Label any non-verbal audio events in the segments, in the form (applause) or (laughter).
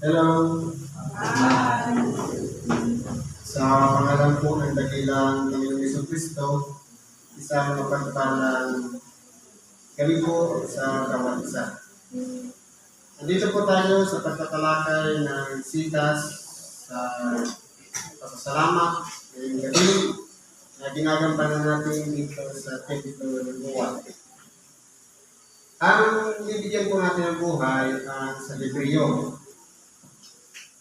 Hello. Sa pangalan po ng dakilang Panginoong Yeso Kristo, isang mapagpalang kami po sa bawat isa. Nandito po tayo sa pagtatalakay ng sitas sa pasasalamat ngayong gabi na ginagampanan natin dito sa ng Buwan. Ang bibigyan po natin ng buhay ang sa Hebreo.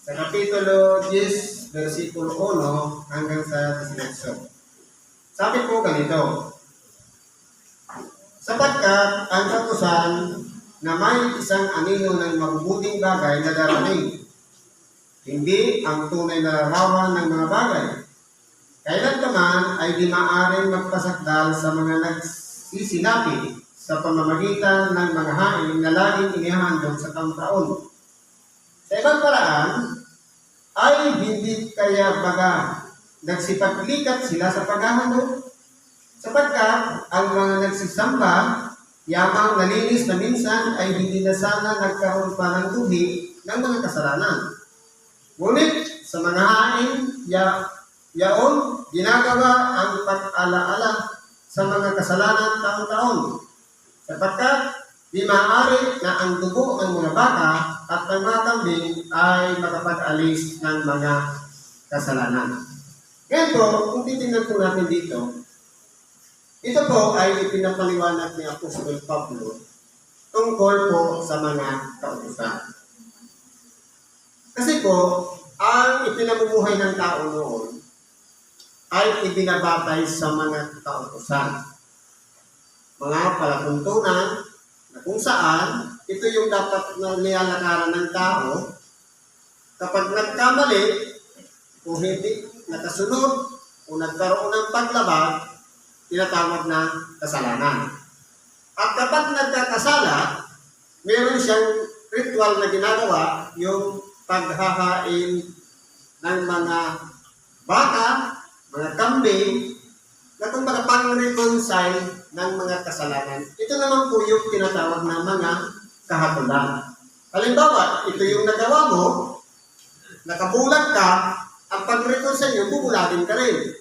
Sa Kapitulo 10, versikulo 1 hanggang sa 18. Sabi po ganito, Sapagkat ang katusan na may isang anino ng mabubuting bagay na darating, hindi ang tunay na larawan ng mga bagay. Kailan naman ay di maaaring magpasakdal sa mga nagsisinapi sa pamamagitan ng mga hain na laging inihandog sa taon-taon. Sa ibang paraan, ay hindi kaya baga nagsipaglikat sila sa paghahandog? Sapagkat ang mga nagsisamba, yamang nalinis na minsan ay hindi na sana nagkaroon pa ng tuhi ng mga kasalanan. Ngunit sa mga hain, ya, yaon, ginagawa ang pag-alaala sa mga kasalanan taon-taon. Sapagkat di maaari na ang dugo ng mga baka at ng mga kambing ay makapag-alis ng mga kasalanan. Ngayon po, kung titingnan po natin dito, ito po ay ipinapaliwanag ni Apostol Pablo tungkol po sa mga kautusan. Kasi po, ang ipinamumuhay ng tao noon ay ibinabatay sa mga kautusan. Mga palatuntunan na kung saan ito yung dapat na nilalakaran ng tao kapag nagkamali o hindi nakasunod o nagkaroon ng paglabag, tinatawag na kasalanan. At kapag nagkakasala, meron siyang ritual na ginagawa, yung paghahain ng mga baka, mga kambing, na kung baka pang-reconcile ng mga kasalanan. Ito naman po yung tinatawag na mga kahatulan. Halimbawa, ito yung nagawa mo, nakabulag ka, ang pag-reconcile nyo, bubulagin ka rin.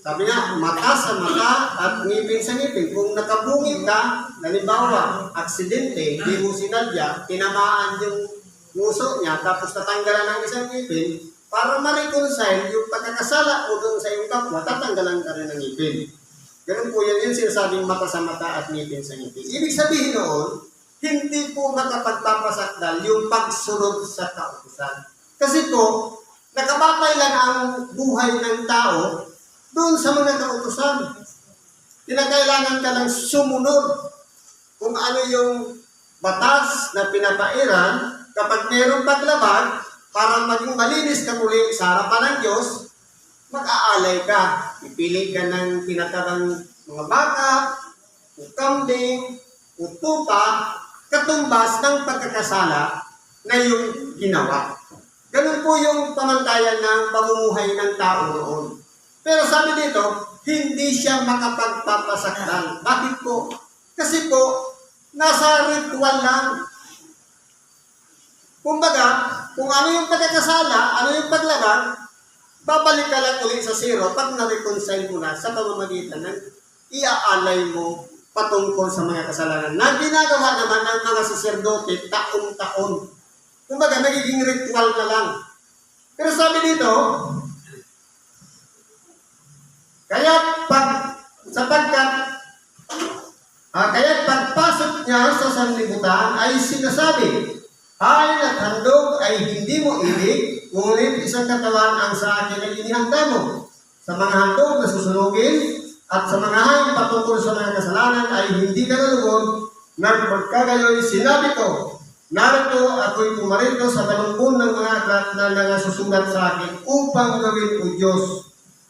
Sabi nga, mata sa mata at ngipin sa ngipin. Kung nakabungit ka, halimbawa, aksidente, di mo sinadya, tinamaan yung nguso niya, tapos natanggalan ng isang ngipin, para ma-reconcile yung pagkakasala mo doon sa iyong kapwa, tatanggalan ka rin ng ngipin. Ganun po yan, yung sinasabing mata sa mata at ngipin sa ngipin. Ibig sabihin noon, hindi po makapagpapasakdal yung pagsunod sa kautusan. Kasi po, nakabatay ang buhay ng tao doon sa mga kautusan. Kinakailangan ka lang sumunod kung ano yung batas na pinapairan kapag mayroong paglabag para maging malinis ka muli sa harapan ng Diyos, mag-aalay ka. Ipili ka ng tinatarang mga baka, o kambing, o tupa, katumbas ng pagkakasala na yung ginawa. Ganun po yung pamantayan ng pamumuhay ng tao noon. Pero sabi dito, hindi siya makapagpapasakdal. Bakit po? Kasi po, nasa ritual lang. Kumbaga, kung ano yung pagkakasala, ano yung paglabag, babalik ka lang ulit sa zero pag na-reconcile mo na sa pamamagitan ng iaalay mo patungkol sa mga kasalanan na ginagawa naman ng mga saserdote taong-taon. Kumbaga, nagiging ritual na lang. Pero sabi dito, kaya pag sapagkat ah, kaya pagpasok niya sa sanlibutan ay sinasabi, ay at handog ay hindi mo ibig, ngunit isang katawan ang sa akin ay inihanda mo. Sa mga handog na susunugin at sa mga hain patungkol sa mga kasalanan ay hindi ka nalugod, nagpagkagayoy sinabi ko, narito ako'y pumarito sa talumpon ng mga aklat na nangasusulat sa akin upang gawin o Diyos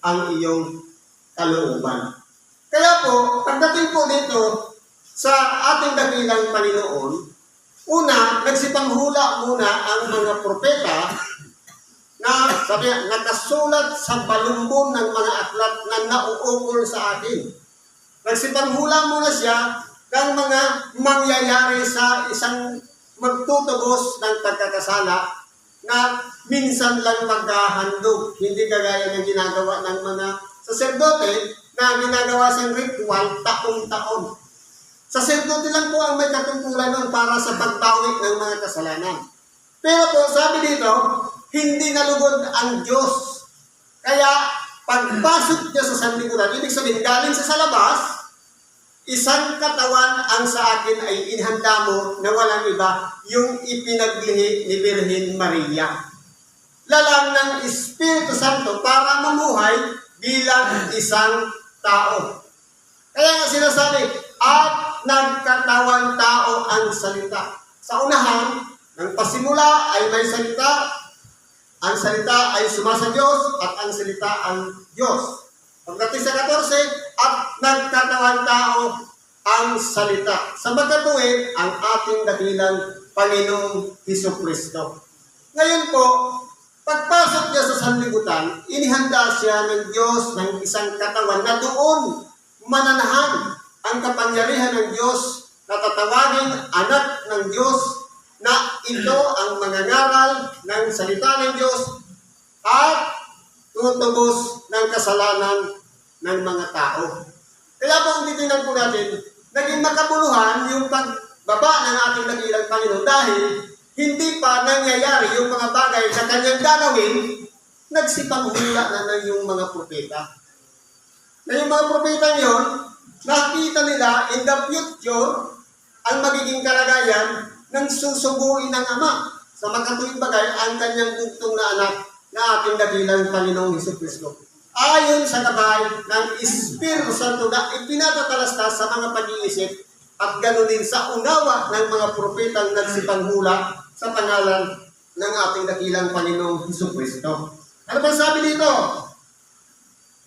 ang iyong kalooban. Kaya po, pagdating po dito sa ating dakilang Panginoon, una, nagsipanghula muna ang mga propeta na sabi, nakasulat sa balumbon ng mga aklat na nauukol sa atin. Nagsipanghula muna siya ng mga mangyayari sa isang magtutubos ng pagkakasala na minsan lang maghahandog. Hindi kagaya ng ginagawa ng mga saserdote na ginagawa siyang ritual taong-taon. Saserdote lang po ang may katungkulan nun para sa pagbawi ng mga kasalanan. Pero po, sabi dito, hindi nalugod ang Diyos. Kaya, pagpasok niya sa sanlibutan, ibig sabihin, galing sa sa labas, isang katawan ang sa akin ay inhanda mo na walang iba, yung ipinaglihi ni Birhen Maria. Lalang ng Espiritu Santo para mamuhay bilang isang tao. Kaya nga sinasabi, at nagkatawang tao ang salita. Sa unahan, ng pasimula ay may salita, ang salita ay sumasa Diyos at ang salita ang Diyos. Pagdating sa 14, at nagkatawang tao ang salita. Sa magkatuwid, ang ating dakilang Panginoong Heso Kristo. Ngayon po, pagpasok niya sa sanlibutan, inihanda siya ng Diyos ng isang katawan na doon mananahan ang kapangyarihan ng Diyos na tatawagin anak ng Diyos na ito ang mangangaral ng salita ng Diyos at tutubos ng kasalanan ng mga tao. Kaya kung titingnan po natin, naging makabuluhan yung pagbaba ng ating nagilang Panginoon dahil hindi pa nangyayari yung mga bagay na kanyang gagawin, nagsipanghula na ng yung mga propeta. Na yung mga propeta yon, nakita nila in the future ang magiging kalagayan ng susubuin ng Ama sa magkatuwing bagay ang kanyang bugtong na anak na ating dakilang Panginoong Hesus Kristo. Ayon sa gabay ng Espiritu Santo na ipinatatalastas sa mga pag-iisip at ganoon din sa unawa ng mga propetang nagsipanghula sa pangalan ng ating dakilang Panginoong Hesus Kristo. Ano ba sabi dito?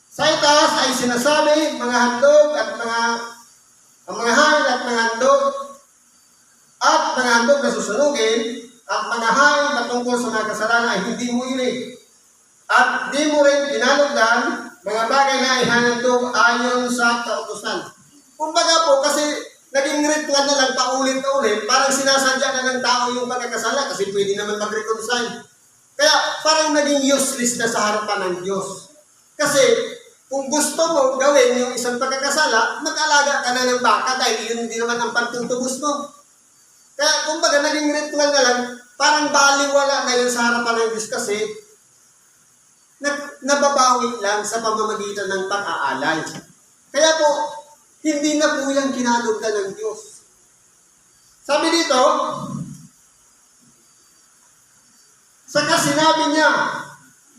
Sa itaas ay sinasabi, mga handog at mga ang mga hain at mga handog at mga handog na susunugin at mga hain patungkol sa mga kasalanan ay hindi mo inig. At di mo rin tinalugdan mga bagay na ihanandog ayon sa kautusan. Kumbaga po, kasi naging ritual na lang paulit-ulit, parang sinasadya na ng tao yung pagkakasala kasi pwede naman mag-reconcile. Kaya parang naging useless na sa harapan ng Diyos. Kasi kung gusto mo gawin yung isang pagkakasala, mag-alaga ka na ng baka dahil yun hindi naman ang pagtutubos mo. Kaya kumbaga naging ritual na lang, parang baliwala na yun sa harapan ng Diyos kasi na, nababawi lang sa pamamagitan ng pag-aalay. Kaya po, hindi na po yung kinalugdan ng Diyos. Sabi dito, saka sinabi niya,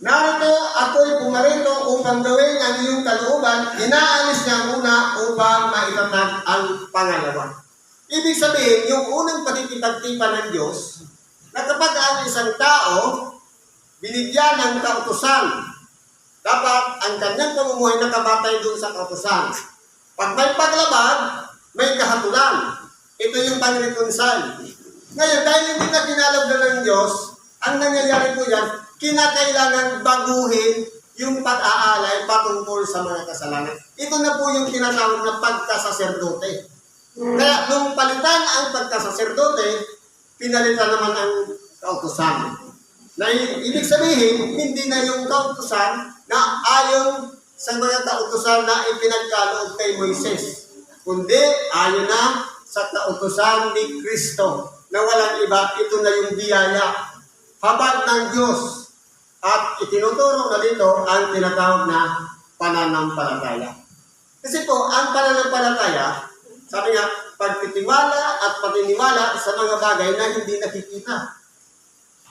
Narito ako'y pumarito upang gawin ang iyong kalooban, inaalis niya muna upang maitatag ang pangalawa. Ibig sabihin, yung unang pagkikipagtipan ng Diyos, na kapag ang isang tao binigyan ng kautusan, dapat ang kanyang pamumuhay nakabatay doon sa kautusan. Pag may paglabag, may kahatulan. Ito yung pang-reconcile. Ngayon, dahil hindi na kinalagdan ng Diyos, ang nangyayari po yan, kinakailangan baguhin yung pag-aalay patungkol sa mga kasalanan. Ito na po yung tinatawag na pagkasaserdote. Kaya nung palitan ang pagkasaserdote, pinalitan naman ang kautusan. Na ibig sabihin, hindi na yung kautusan na ayon sa mga kautusan na ipinagkaloob kay Moises. Kundi ayon na sa kautusan ni Kristo na walang iba, ito na yung biyaya. Habag ng Diyos at itinuturo na dito ang tinatawag na pananampalataya. Kasi po, ang pananampalataya, sabi nga, pagtitiwala at patiniwala sa mga bagay na hindi nakikita.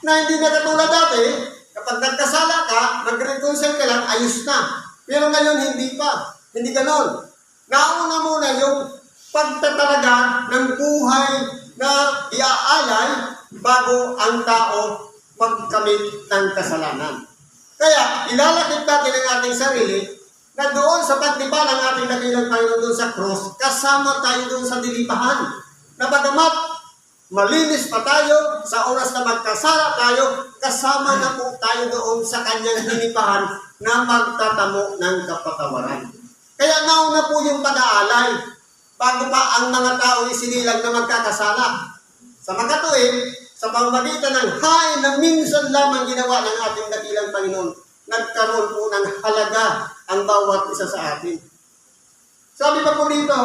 Na hindi na katulad dati, kapag nagkasala ka, mag-reconcile ka lang, ayos na. Pero ngayon, hindi pa. Hindi ganon. Nauna muna yung pagtatalaga ng buhay na iaalay bago ang tao magkamit ng kasalanan. Kaya, ilalakit natin ang ating sarili na doon sa pagdiba ng ating dakilang Panginoon doon sa cross, kasama tayo doon sa dilipahan. Na bagamat malinis pa tayo, sa oras na magkasala tayo, kasama na po tayo doon sa kanyang dilipahan na magtatamo ng kapatawaran. Kaya nauna po yung pag-aalay bago pa ang mga tao isinilang na magkakasala. Sa makatuwid, sa pamagitan ng hain na minsan lamang ginawa ng ating dakilang Panginoon, nagkaroon po ng halaga ang bawat isa sa atin. Sabi pa po dito,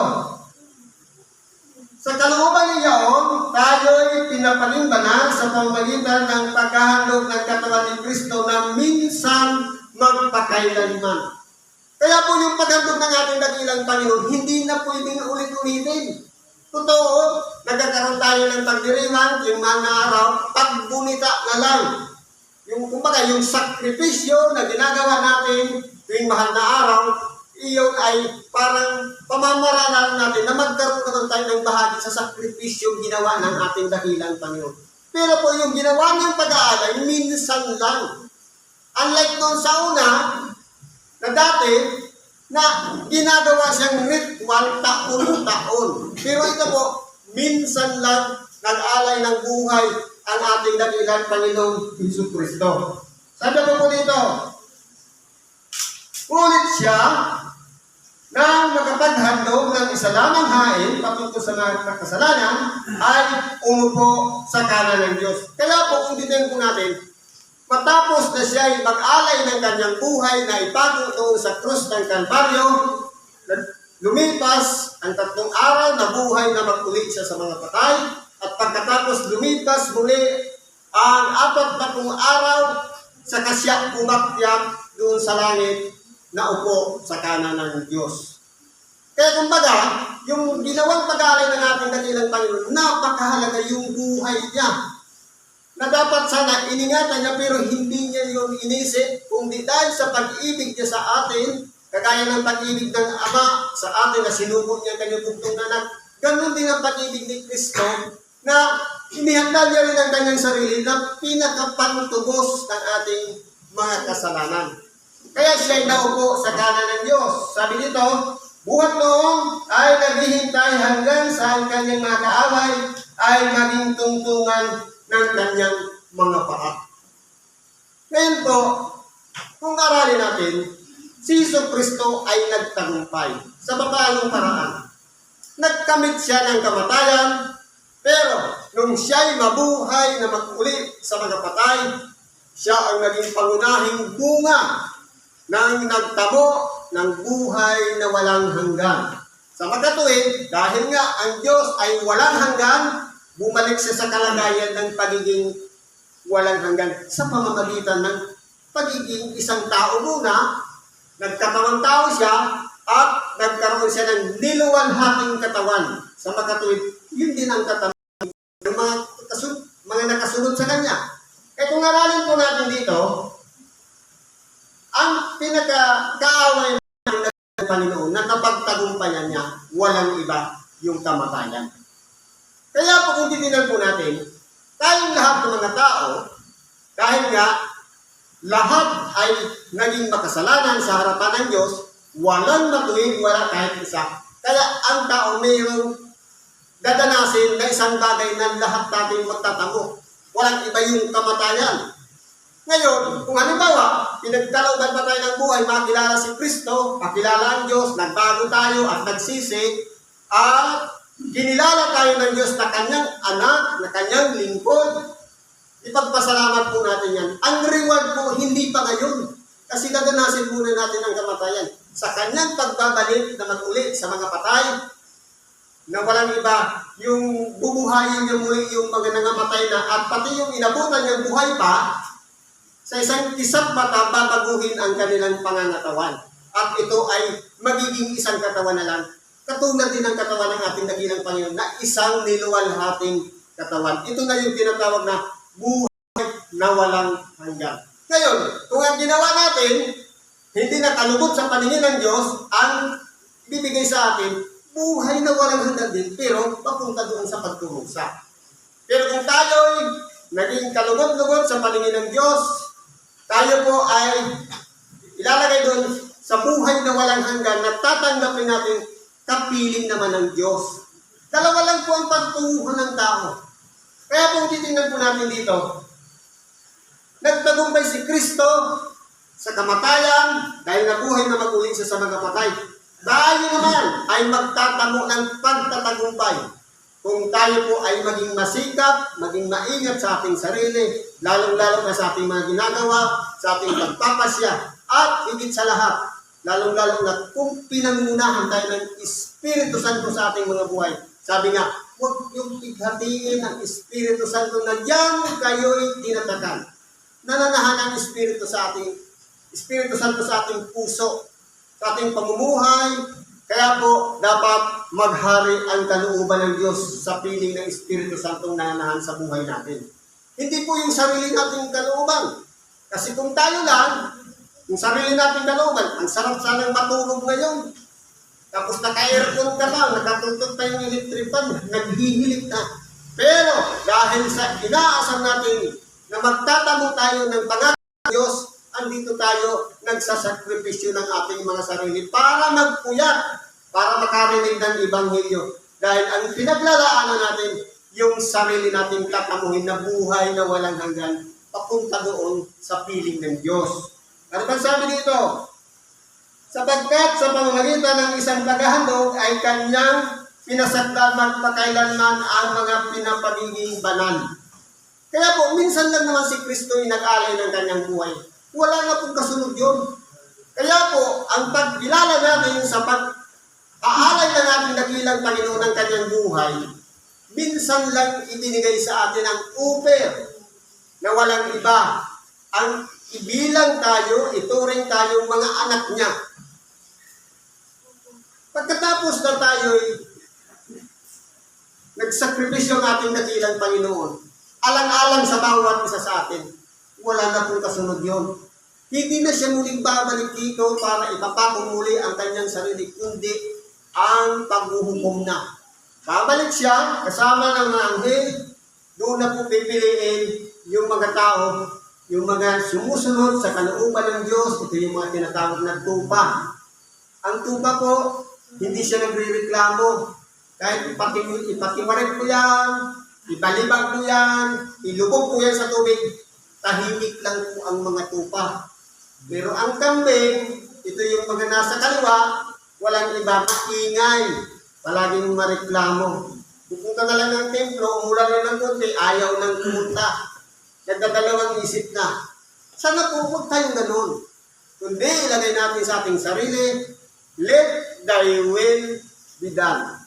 sa kalooban ni Yaon, tayo'y pinapanimbana sa pamamagitan ng paghahandog ng katawan ni Kristo na minsan magpakailanman. Kaya po yung paghandog ng ating dakilang Panginoon, hindi na pwedeng ulit-ulitin. Totoo, nagkakaroon tayo ng pagdiriman, yung mga araw, pagbunita na lang. Yung, kumbaga, yung sakripisyo na ginagawa natin tuwing mahal na araw, iyon ay parang pamamaraan natin na magkaroon naman tayo ng bahagi sa sakripisyo ginawa ng ating dakilang Panginoon. Pero po yung ginawa niyang pag-aalay, minsan lang. Unlike noon sa una, na dati, na ginagawa siyang ritual taon-taon. Pero ito po, minsan lang nag-alay ng buhay ang ating dakilang Panginoong Hesus Kristo. Sabi ko po dito, Ngunit siya nang makapaghandog ng isa lamang hain patungkol sa mga kasalanan ay umupo sa kanan ng Diyos. Kaya po, kung po natin, matapos na siya ay mag-alay ng kanyang buhay na ipago doon sa krus ng Kalbaryo, lumipas ang tatlong araw na buhay na mag-uli siya sa mga patay, at pagkatapos lumipas muli ang apat na araw sa kasya umakyat doon sa langit na upo sa kanan ng Diyos. Kaya kumbaga, yung ginawang pag-aalay ng ating dakilang Panginoon, napakahalaga yung buhay niya. Na dapat sana iningatan niya pero hindi niya yung inisip, kundi dahil sa pag-ibig niya sa atin, kagaya ng pag-ibig ng Ama sa atin na sinubok niya ang kanyang bugtong anak, ganun din ang pag-ibig ni Kristo na inihanda niya rin ang kanyang sarili na pinakapantubos ng ating mga kasalanan. Kaya siya ay naupo sa kanan ng Diyos. Sabi dito, buhat noong ay naghihintay hanggang sa ang kanyang mga kaaway ay maging tungtungan ng kanyang mga paa. Ngayon po, kung aralin natin, si Iso Kristo ay nagtagumpay sa papaanong paraan. Nagkamit siya ng kamatayan, pero nung siya'y mabuhay na mag-uli sa mga patay, siya ang naging pangunahing bunga ng nagtamo ng buhay na walang hanggan. Sa magkatuwid, dahil nga ang Diyos ay walang hanggan, bumalik siya sa kalagayan ng pagiging walang hanggan sa pamamagitan ng pagiging isang tao muna, nagkatawang tao siya, at nagkaroon siya ng niluwalhating katawan. Sa magkatuwid, yun din ang katawan ng mga, kasun- mga nakasunod sa kanya. Eh kung aralin po natin dito, ang pinaka-kaaway ng Panginoon na kapag tagumpayan niya, walang iba yung kamatayan. Kaya po kung titignan po natin, tayong lahat ng mga tao, dahil nga, lahat ay naging makasalanan sa harapan ng Diyos, walang matuwid, wala kahit isa. Kaya ang tao mayroong dadanasin na isang bagay na lahat natin magtatamo. Walang iba yung kamatayan. Ngayon, kung halimbawa, pinagkalooban pa tayo ng buhay, makilala si Kristo, makilala ang Diyos, nagbago tayo at nagsisi, at kinilala tayo ng Diyos na kanyang anak, na kanyang lingkod, ipagpasalamat po natin yan. Ang reward po, hindi pa ngayon. Kasi dadanasin muna natin ang kamatayan. Sa kanyang pagbabalik na mag-uli sa mga patay, na walang iba, yung bubuhayin niya muli yung mga nangamatay na at pati yung inabutan niyang buhay pa, sa isang isang mata, babaguhin ang kanilang pangangatawan. At ito ay magiging isang katawan na lang. Katulad din ng katawan ng ating dakilang Panginoon na isang niluwalhating katawan. Ito na yung tinatawag na buhay na walang hanggan. Ngayon, kung ang ginawa natin, hindi nakalubot sa paningin ng Diyos, ang bibigay sa atin, buhay na walang hanggan din, pero papunta doon sa pagkurusa. Pero kung tayo'y naging kalugod-lugod sa paningin ng Diyos, tayo po ay ilalagay doon sa buhay na walang hanggan na tatanggapin natin kapiling naman ng Diyos. Dalawa lang po ang pagtunguhan ng tao. Kaya kung titingnan po natin dito, nagtagumpay si Kristo sa kamatayan dahil nabuhay na mag-uli siya sa mga patay. Tayo naman ay magtatamo ng pagtatagumpay. Kung tayo po ay maging masikap, maging maingat sa ating sarili, lalong-lalo na sa ating mga ginagawa, sa ating pagpapasya, at higit sa lahat, lalong-lalo na kung pinangunahan tayo ng Espiritu Santo sa ating mga buhay. Sabi nga, huwag yung pighatiin ng Espiritu Santo na diyan kayo'y tinatakan. Nananahan ang Espiritu sa ating Espiritu Santo sa ating puso, sa ating pamumuhay, kaya po, dapat maghari ang kalooban ng Diyos sa piling ng Espiritu Santong nananahan sa buhay natin. Hindi po yung sarili nating kalooban. Kasi kung tayo lang, yung sarili nating kalooban, ang sarap sanang matulog ngayon. Tapos naka-aircon ka lang, nakatutok pa yung electric fan, naghihilig na. Pero dahil sa inaasam natin na magtatamo tayo ng pangalan ng Diyos, andito tayo nagsasakripisyo ng ating mga sarili para magpuyat, para makarinig ng Ibanghilyo. Dahil ang pinaglalaanan natin, yung sarili nating tatamuhin na buhay na walang hanggan, papunta doon sa piling ng Diyos. Ano bang sabi dito? Sapagkat sa pamamagitan ng isang tagahandog ay kanyang pinasakdal magpakailanman ang mga pinapagiging banal. Kaya po, minsan lang naman si Kristo ay nag-alay ng kanyang buhay. Wala na pong kasunod yun. Kaya po, ang pagkilala natin sa pag-aalay na natin dakilang Panginoon ng kanyang buhay, minsan lang ibinigay sa atin ang uper na walang iba. Ang ibilang tayo, ituring tayong mga anak niya. Pagkatapos na tayo'y nagsakripisyo ang ating dakilang Panginoon, alang-alang sa bawat isa sa atin, wala na pong kasunod yon. Hindi na siya muling babalik dito para ipapako muli ang kanyang sarili, kundi ang paghuhukom na. Babalik siya kasama ng mga anghel, doon na po pipiliin yung mga tao, yung mga sumusunod sa kalooban ng Diyos, ito yung mga tinatawag na tupa. Ang tupa po, hindi siya nagre-reklamo. Kahit ipati, ipatiwarin ko yan, ibalibag ko yan, ilubog ko yan sa tubig, tahimik lang po ang mga tupa. Pero ang kambing, ito yung mga nasa kaliwa, walang iba, maingay. Palaging mareklamo. Pupunta na lang ng templo, umulan na ng konti, ayaw nang pumunta. Nagdadalawang isip na. Sana po huwag tayong ganun. Kundi ilagay natin sa ating sarili, let thy will be done.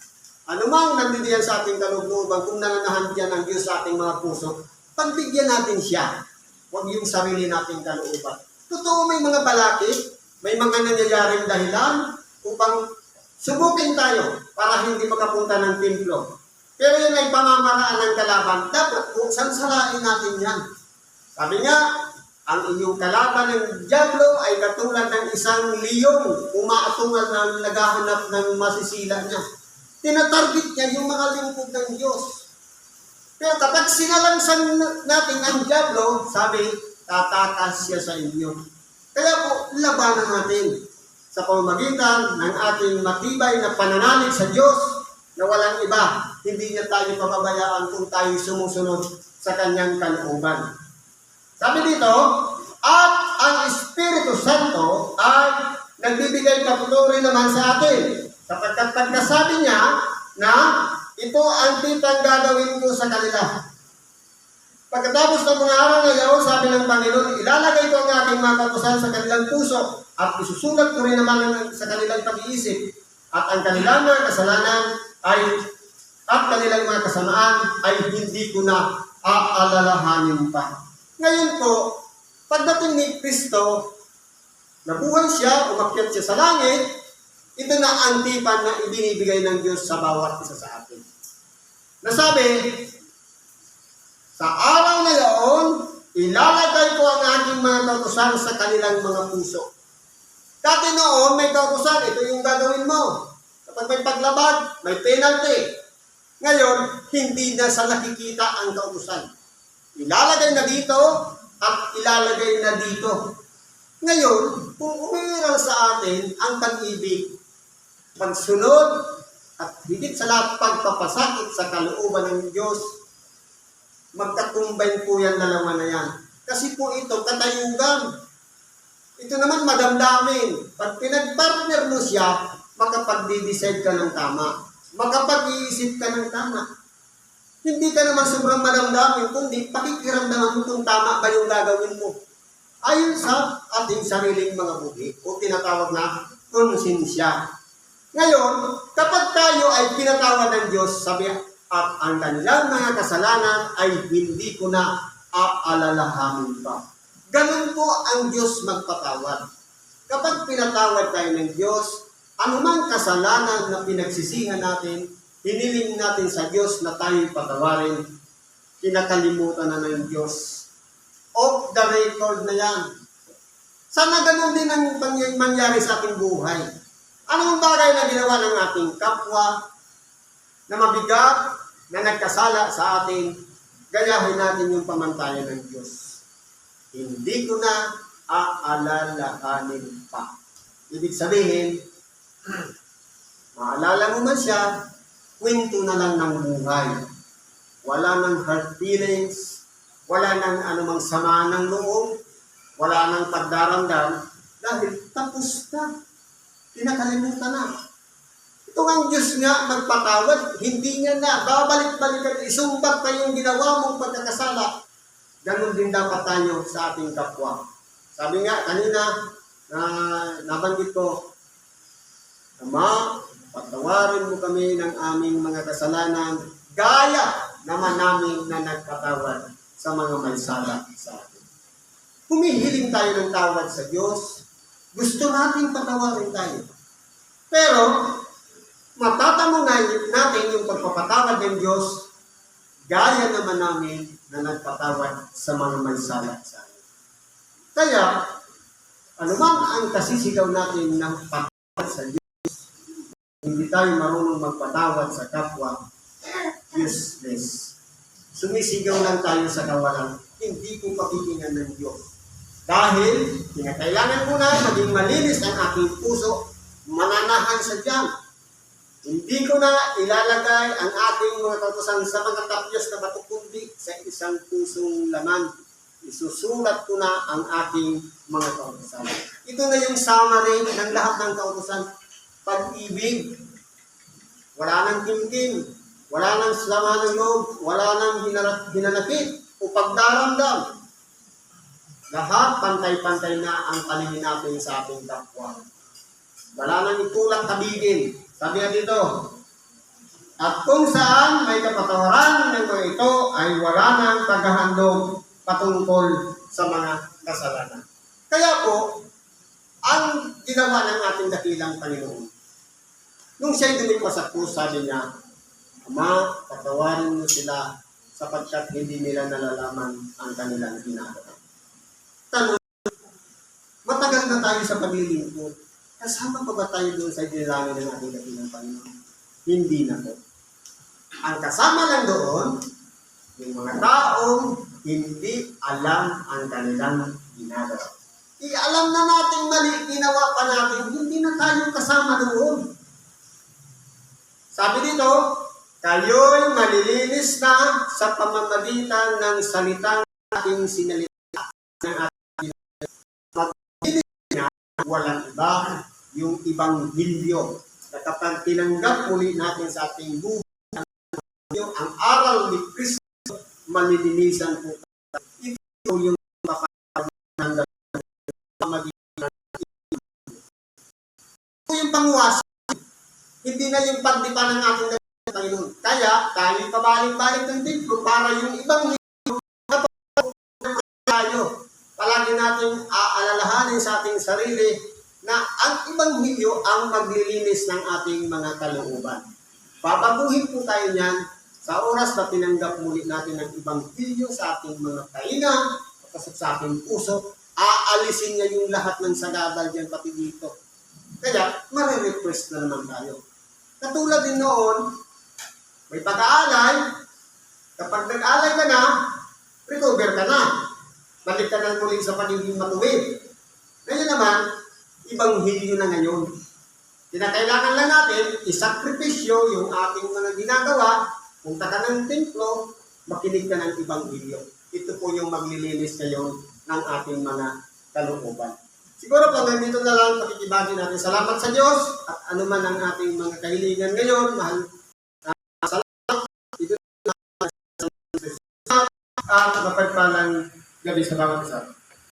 Ano mang nandiyan sa ating kalugnuban, kung nananahan diyan ng Diyos sa ating mga puso, pagbigyan natin siya. Huwag yung sarili nating kalooban. Totoo may mga balakid, may mga nangyayaring dahilan upang subukin tayo para hindi makapunta ng templo. Pero yun ay pamamaraan ng kalaban. Dapat kung sansalain natin yan. Sabi nga, ang inyong kalaban ng Diablo ay katulad ng isang liyong umaatungan na naghahanap ng masisila niya. Tinatarget niya yung mga lingkod ng Diyos. Pero kapag sinalansan natin ang Diablo, sabi, tatakas siya sa inyo. Kaya po, labanan natin sa pamamagitan ng ating matibay na pananalig sa Diyos na walang iba, hindi niya tayo pababayaan kung tayo sumusunod sa kanyang kalooban. Sabi dito, at ang Espiritu Santo ay nagbibigay kaputuri naman sa atin. Sapagkat pagkasabi niya na ito ang titang gagawin ko sa kanila. Pagkatapos ng mga araw na yaon, sabi ng Panginoon, ilalagay ko ang aking mga kautusan sa kanilang puso at isusulat ko rin naman sa kanilang pag-iisip at ang kanilang mga kasalanan ay at kanilang mga kasamaan ay hindi ko na aalalahanin pa. Ngayon po, pagdating ni Kristo, nabuhay siya, umakyat siya sa langit, ito na ang tipan na ibinibigay ng Diyos sa bawat isa sa atin. Nasabi, sa araw na yaon, ilalagay ko ang aking mga kautusan sa kanilang mga puso. Dati noon, may kautusan, ito yung gagawin mo. Kapag may paglabag, may penalty. Ngayon, hindi na sa nakikita ang kautusan. Ilalagay na dito at ilalagay na dito. Ngayon, kung umiiral sa atin ang pag-ibig, pagsunod, at higit sa lahat pagpapasakit sa kalooban ng Diyos, magkakumbine po yan dalawa na yan. Kasi po ito, katayugan. Ito naman madamdamin. Pag pinag-partner mo siya, makapag-decide ka ng tama. Makapag-iisip ka ng tama. Hindi ka naman sobrang madamdamin, kundi pakikiramdaman mo kung tama ba yung gagawin mo. Ayon sa ating sariling mga buhi o tinatawag na konsensya. Ngayon, kapag tayo ay pinatawad ng Diyos, sabi at ang kanilang mga kasalanan ay hindi ko na aalalahanin pa. Ganun po ang Diyos magpatawad. Kapag pinatawad tayo ng Diyos, anumang kasalanan na pinagsisihan natin, hiniling natin sa Diyos na tayo'y patawarin, kinakalimutan na ng Diyos. Off the record na yan. Sana ganun din ang mangyari sa ating buhay. Anong bagay na ginawa ng ating kapwa na mabigat, na nagkasala sa atin, gayahin natin yung pamantayan ng Diyos. Hindi ko na aalalahanin pa. Ibig sabihin, (clears throat) maalala mo man siya, kwento na lang ng buhay. Wala nang hurt feelings, wala nang anumang sama ng loob, wala nang pagdaramdam, dahil tapos na. Pinakalimutan na. Ito ang Diyos nga magpatawad, hindi niya na, babalik-balikan, isumbat pa yung ginawa mong pagkakasala. Ganon din dapat tayo sa ating kapwa. Sabi nga kanina, na nabanggit ko, Ama, patawarin mo kami ng aming mga kasalanan, gaya naman namin na nagpatawad sa mga may sala sa atin. Humihiling tayo ng tawad sa Diyos. Gusto natin patawarin tayo. Pero, matatanong natin yung pagpapatawad ng Diyos, gaya naman namin na nagpatawad sa mga may sala sa atin. Kaya, anumang ang kasisigaw natin ng patawad sa Diyos, hindi tayo marunong magpatawad sa kapwa, useless. Sumisigaw lang tayo sa kawalan, hindi po pakikinggan ng Diyos. Dahil, kinakailangan mo na maging malinis ang aking puso, mananahan sa Diyan. Hindi ko na ilalagay ang ating mga kautosan sa mga tapyos na bato kundi sa isang pusong laman. Isusulat ko na ang aking mga kautosan. Ito na yung summary ng lahat ng kautosan. Pag-ibig. Wala nang kimkim. Wala nang sama ng loob. Wala nang hinarap, hinanakit o pagdaramdam. Lahat pantay-pantay na ang paningin natin sa ating kapwa. Wala nang itulak tabigin. Sabi nga dito, at kung saan may kapatawaran ng mga ito ay wala nang paghahandog patungkol sa mga kasalanan. Kaya po, ang ginawa ng ating dakilang Panginoon, nung siya'y dumipas sa krus, sabi niya, Ama, patawarin mo sila sapagkat hindi nila nalalaman ang kanilang ginagawa. Tanong, matagal na tayo sa paglilingkod. Kasama pa ba tayo doon sa dinalangin ng ating dakilang Panginoon? Hindi na po. Ang kasama lang doon, yung mga taong hindi alam ang kanilang ginagawa. I-alam na natin mali, ginawa pa natin, hindi na tayo kasama doon. Sabi dito, kayo'y malilinis na sa pamamagitan ng salitang ating sinalita ng ating walang iba yung ibang bilyo na kapag tinanggap muli natin sa ating buhay ang aral ni Kristo malilinisan po tayo. Ito yung papagandang pamagitan. Ito yung pangwasan. Hindi na yung pagdipa ng ating Panginoon. Kaya, tayo pabalik-balik ng templo para yung ibang tayo. Palagi natin aalalahanin sa ating sarili na ang ibang hilyo ang maglilinis ng ating mga kalooban. Babaguhin po tayo niyan sa oras na tinanggap muli natin ang ibang hilyo sa ating mga kaina, kapasok sa ating puso, aalisin niya yung lahat ng sagadal dyan pati dito. Kaya, marirequest na naman tayo. Katulad din noon, may pag-aalay, kapag nag-alay ka na, recover ka na. Balik ka na muli sa pagiging matuwid. Ngayon naman, ibang hilyo na ngayon. Kinakailangan lang natin isakripisyo yung ating mga ginagawa. Punta ka ng templo, makinig ka ng ibang hilyo. Ito po yung maglilinis ngayon ng ating mga kalooban. Siguro po, nandito na lang pakikibagi natin. Salamat sa Diyos at anuman ang ating mga kahilingan ngayon, mahal at mapagpalang gabi sa bawat isa.